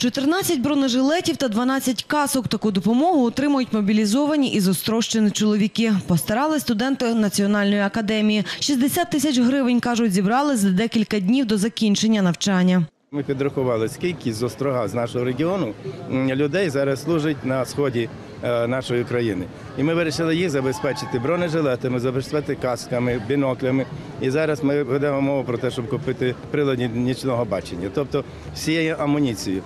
14 бронежилетів та 12 касок. Таку допомогу отримують мобілізовані і зострощені чоловіки. Постарали студенти Національної академії. 60 тисяч гривень, кажуть, зібрали за декілька днів до закінчення навчання. Ми підрахували, скільки з острога з нашого регіону людей зараз служить на сході е, нашої країни. І ми вирішили їх забезпечити бронежилетами, забезпечити касками, біноклями. І зараз ми ведемо мову про те, щоб купити прилади нічного бачення, тобто всією амуніцією.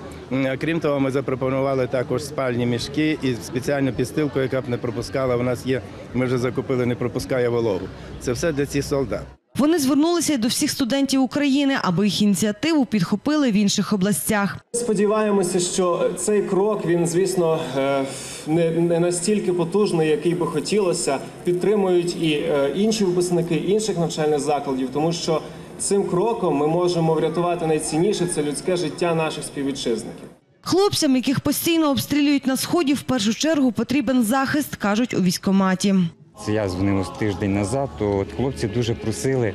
Крім того, ми запропонували також спальні мішки і спеціальну підстилку, яка б не пропускала. У нас є, ми вже закупили, не пропускає вологу. Це все для цих солдат. Вони звернулися й до всіх студентів України, аби їх ініціативу підхопили в інших областях. Сподіваємося, що цей крок він, звісно, е, не, настільки потужний, який би хотілося. Підтримують і е, інші випускники інших навчальних закладів, тому що цим кроком ми можемо врятувати найцінніше це людське життя наших співвітчизників. Хлопцям, яких постійно обстрілюють на сході, в першу чергу потрібен захист, кажуть у військкоматі. Це я дзвонив тиждень назад, то от хлопці дуже просили,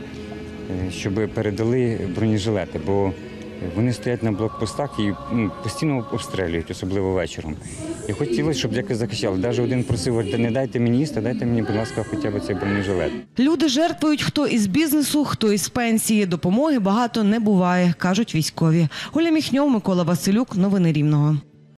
е, щоб передали бронежилети, бо вони стоять на блокпостах і ну, постійно обстрілюють, особливо вечором. І хотілося, щоб якось захищали. Навіть один просив, не дайте мені їсти, дайте мені, будь ласка, хоча б цей бронежилет. Люди жертвують хто із бізнесу, хто із пенсії. Допомоги багато не буває, кажуть військові. Оля Міхньов, Микола Василюк. Новини Рівного.